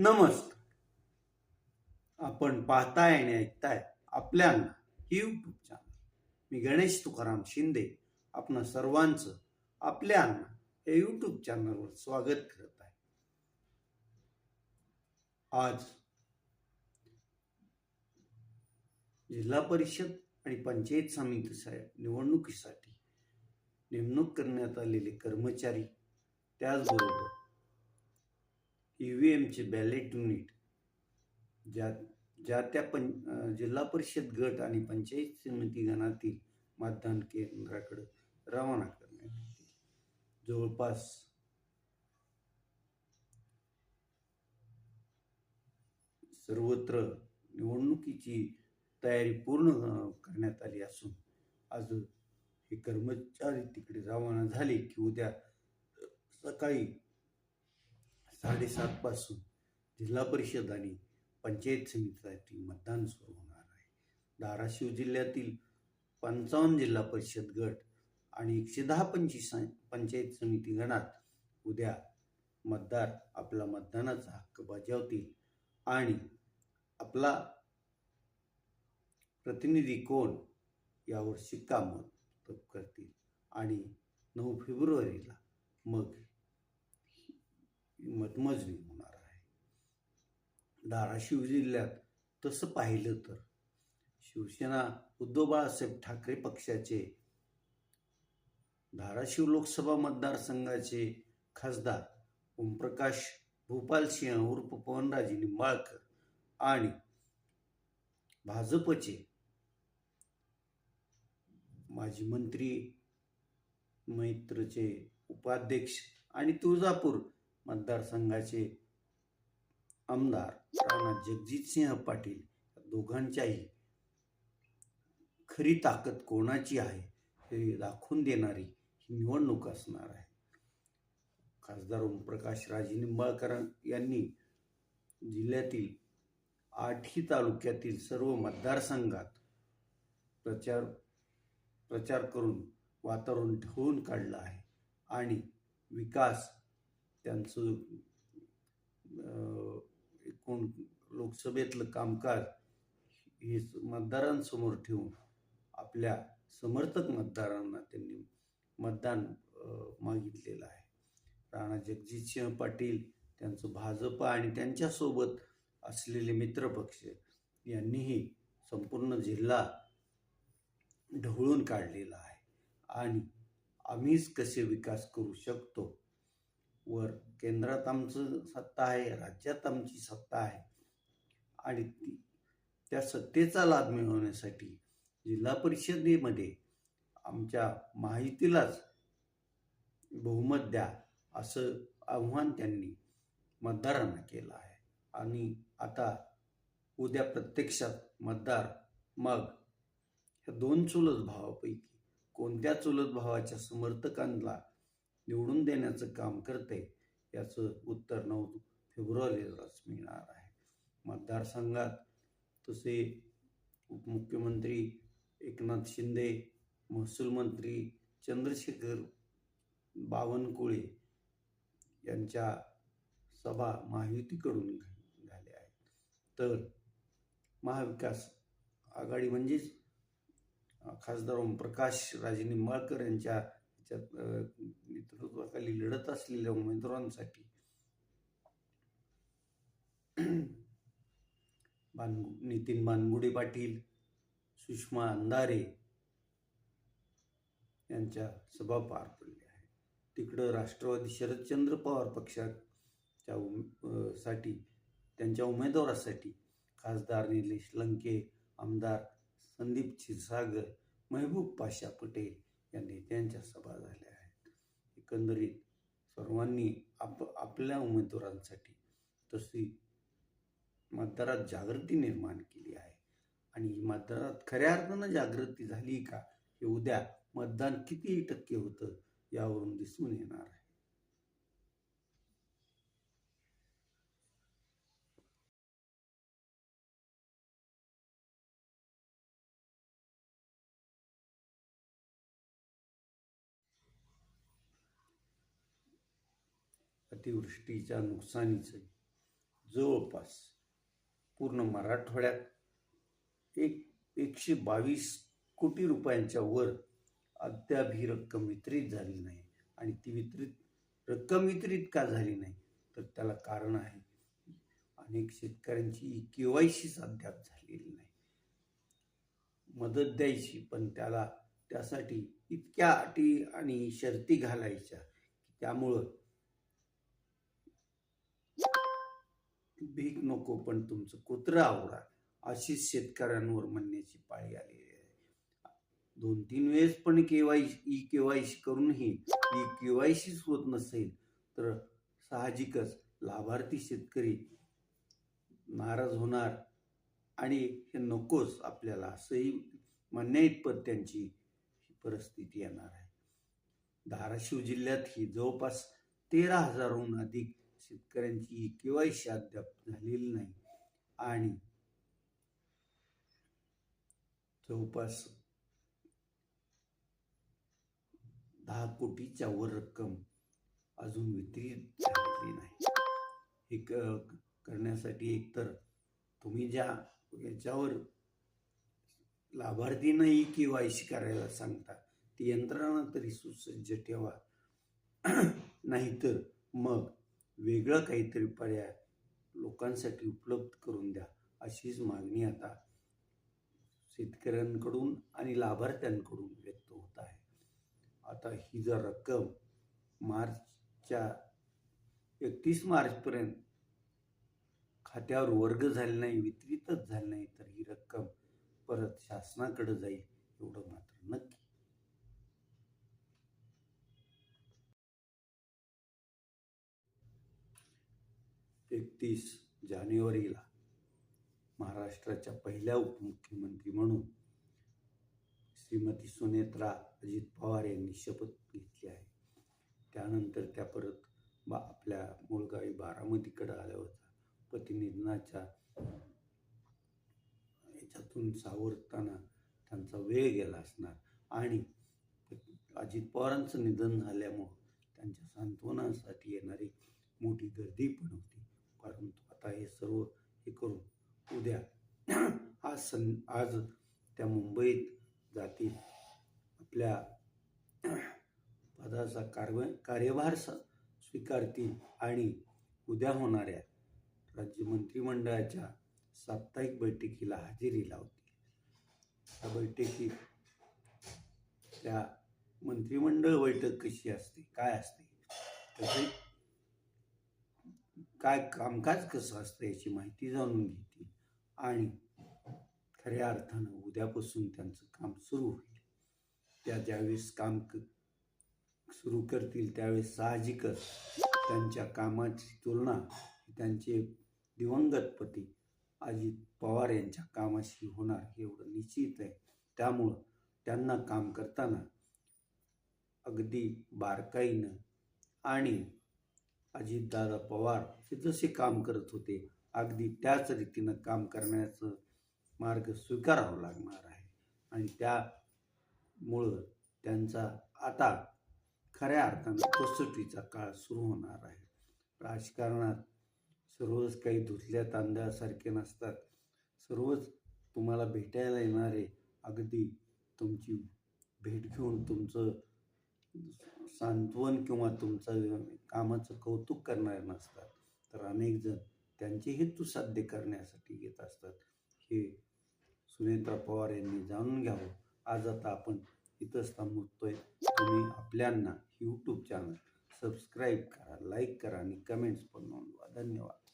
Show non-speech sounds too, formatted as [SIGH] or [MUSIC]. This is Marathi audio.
नमस्कार. आपण पाहताय आणि ऐकताय आपल्यांना यूट्यूब चॅनल मी गणेश तुकाराम शिंदे आपण सर्वांचं आपल्यांना हे यूट्यूब चॅनलवर स्वागत करत आहे. आज जिल्हा परिषद आणि पंचायत समिती निवडणुकीसाठी नेमणूक करण्यात आलेले कर्मचारी त्याचबरोबर ई व्ही एमचे बॅलेट युनिट ज्या ज्या त्या पं जिल्हा परिषद गट आणि पंचायत समिती गणातील मतदान केंद्राकडे रवाना करण्यात जवळपास सर्वत्र निवडणुकीची तयारी पूर्ण करण्यात आली असून आज हे कर्मचारी तिकडे रवाना झाले की उद्या सकाळी साडेसातपासून जिल्हा परिषद आणि पंचायत समितीसाठी मतदान सुरू होणार आहे. धाराशिव जिल्ह्यातील पंचावन्न जिल्हा परिषद गट आणि एकशे दहा पंचवीस पंचायत समिती गणात उद्या मतदार आपला मतदानाचा हक्क बजावतील आणि आपला प्रतिनिधी कोण यावर शिक्कामोर्तब करतील आणि नऊ फेब्रुवारीला मग मतमोजणी होणार आहे. धाराशिव जिल्ह्यात तसं पाहिलं तर शिवसेना उद्धव बाळासाहेब ठाकरे पक्षाचे धाराशिव लोकसभा मतदारसंघाचे खासदार ओमप्रकाश भूपालसिंह उर्फ पवनराजे निंबाळकर आणि भाजपचे माजी मंत्री मैत्रचे उपाध्यक्ष आणि तुळजापूर मतदारसंघाचे आमदार राणा जगजितसिंह पाटील दोघांच्याही खरी ताकद कोणाची आहे हे दाखवून देणारी ही निवडणूक असणार आहे. खासदार ओमप्रकाश राजे निंबाळकर यांनी जिल्ह्यातील आठही तालुक्यातील सर्व मतदारसंघात प्रचार प्रचार करून वातावरण ठेवून काढलं आहे आणि विकास त्यांचं एकूण लोकसभेतलं कामकाज हे मतदारांसमोर ठेवून आपल्या समर्थक मतदारांना त्यांनी मतदान मागितलेलं आहे. राणा जगजितसिंह पाटील त्यांचं भाजप आणि त्यांच्यासोबत असलेले मित्रपक्ष यांनीही संपूर्ण जिल्हा ढवळून काढलेला आहे. आणि आम्हीच कसे विकास करू शकतो वर केंद्रात आमचं सत्ता आहे राज्यात आमची सत्ता आहे. आणि ती त्या सत्तेचा लाभ मिळवण्यासाठी जिल्हा परिषदेमध्ये आमच्या माहितीलाच बहुमत द्या असं आव्हान त्यांनी मतदारांना केलं आहे. आणि आता उद्या प्रत्यक्षात मतदार मग ह्या दोन चुलत भावापैकी कोणत्या चुलत भावाच्या समर्थकांना निवडून देण्याचं काम करते याचं उत्तर नऊ फेब्रुवारीलाच मिळणार आहे. मतदारसंघात तसे उपमुख्यमंत्री एकनाथ शिंदे महसूल मंत्री चंद्रशेखर बावनकुळे यांच्या सभा महायुतीकडून झाल्या आहेत. तर महाविकास आघाडी म्हणजेच खासदार ओमप्रकाश राजे निंबाळकर यांच्या त्यांच्या नेतृत्वाखाली लढत असलेल्या उमेदवारांसाठी बानगु नितीन बानगुडे पाटील सुषमा अंधारे यांच्या सभा पार पडल्या आहेत. तिकडं राष्ट्रवादी शरदचंद्र पवार पक्षाच्या उमसाठी त्यांच्या उमेदवारासाठी खासदार निलेश लंके आमदार संदीप क्षीरसागर महबूब पाशा पटेल या नेत्यांच्या सभा एकंदरीत सर्वांनी आप आपल्या उमेदवारांसाठी तशी मतदारात जागृती निर्माण केली आहे. आणि ही मतदारात खऱ्या अर्थानं जागृती झाली का हे उद्या मतदान किती टक्के होतं यावरून दिसून येणार आहे. अतिवृष्टीच्या नुकसानीचे जवळपास पूर्ण मराठवाड्यात एक एकशे बावीस कोटी रुपयांच्या वर अद्याप ही रक्कम वितरित झाली नाही. आणि ती वितरित रक्कम वितरित का झाली नाही? तर त्याला कारण आहे अनेक शेतकऱ्यांची के वाय सीच अद्याप झालेली नाही. मदत द्यायची पण त्याला त्यासाठी इतक्या अटी आणि शर्ती घालायच्या की त्यामुळं भीक नको पण तुमचं कुत्रं आवडा अशीच शेतकऱ्यांवर म्हणण्याची पाळी आलेली आहे. दोन तीन वेळेस पण केवायसी ई केवायसी करूनही ई केवायसीच होत नसेल तर साहजिकच लाभार्थी शेतकरी नाराज होणार आणि हे नकोच आपल्याला असंही म्हणण्या इतपत त्यांची परिस्थिती येणार आहे. धाराशिव जिल्ह्यात ही जवळपास तेरा हजारहून अधिक शेतकऱ्यांची केवायसी अद्याप झालेली नाही. आणि जवळपास दहा कोटीच्या वर रक्कम अजून वितरित झालेली नाही. हे करण्यासाठी एकतर तुम्ही ज्या याच्यावर लाभार्थींना ई के वाय सी करायला सांगता ती यंत्रणा तरी सुसज्ज ठेवा. नाहीतर मग वेगळं काहीतरी पर्याय लोकांसाठी उपलब्ध करून द्या अशीच मागणी आता शेतकऱ्यांकडून आणि लाभार्थ्यांकडून व्यक्त होत आहे. आता ही जर रक्कम मार्चच्या एकतीस मार्चपर्यंत खात्यावर वर्ग झाले नाही वितरितच झाले नाही तर ही रक्कम परत शासनाकडे जाईल एवढं मात्र नक्की. एकतीस जानेवारीला महाराष्ट्राच्या पहिल्या उपमुख्यमंत्री म्हणून श्रीमती सुनेत्रा अजित पवार यांनी शपथ घेतली आहे. त्यानंतर त्या परत बा आपल्या मुळगावी बारामतीकडे आल्या होत्या पतिनिधनाच्या याच्यातून सावरताना त्यांचा वेळ गेला असणार. आणि अजित पवारांचं निधन झाल्यामुळं त्यांच्या सांत्वनासाठी येणारी मोठी गर्दी पण होती. परंतु आता हे सर्व हे करून उद्या [CLEARS THROAT] आज सं आज त्या मुंबईत जातील आपल्या [CLEARS THROAT] पदाचा कार्य कार्यभार स- स्वीकारतील आणि उद्या होणाऱ्या राज्य मंत्रिमंडळाच्या साप्ताहिक बैठकीला हजेरी लावतील. त्या बैठकीत त्या मंत्रिमंडळ बैठक कशी असते काय असते तसे काय कामकाज कसं असतं याची माहिती जाणून घेतील आणि खऱ्या अर्थानं उद्यापासून त्यांचं काम सुरू होईल. त्या ज्यावेळेस काम क सुरू करतील त्यावेळेस साहजिकच त्यांच्या कामाची तुलना त्यांचे दिवंगत पती अजित पवार यांच्या कामाशी होणार हे एवढं निश्चित आहे. त्यामुळं त्यांना काम करताना अगदी बारकाईनं आणि अजितदादा पवार हे जसे काम करत होते अगदी त्याच रीतीनं काम करण्याचं मार्ग स्वीकारावा लागणार आहे. आणि त्यामुळं त्यांचा आता खऱ्या अर्थानं कसोटीचा काळ सुरू होणार आहे. राजकारणात सर्वच काही धुतल्या तांदळासारखे नसतात. सर्वच तुम्हाला भेटायला येणारे अगदी तुमची भेट घेऊन तुमचं सांत्वन किंवा तुमचं कामाचं कौतुक करणारे नसतात. तर अनेक जण त्यांचे हेतू साध्य करण्यासाठी येत असतात. हे सुनेत्रा पवार यांनी जाणून घ्यावं. आज आता आपण इथंच थांबतोय. तुम्ही आपल्यांना यूट्यूब चॅनल सबस्क्राईब करा लाईक करा आणि कमेंट्स पण नोंदवा. धन्यवाद.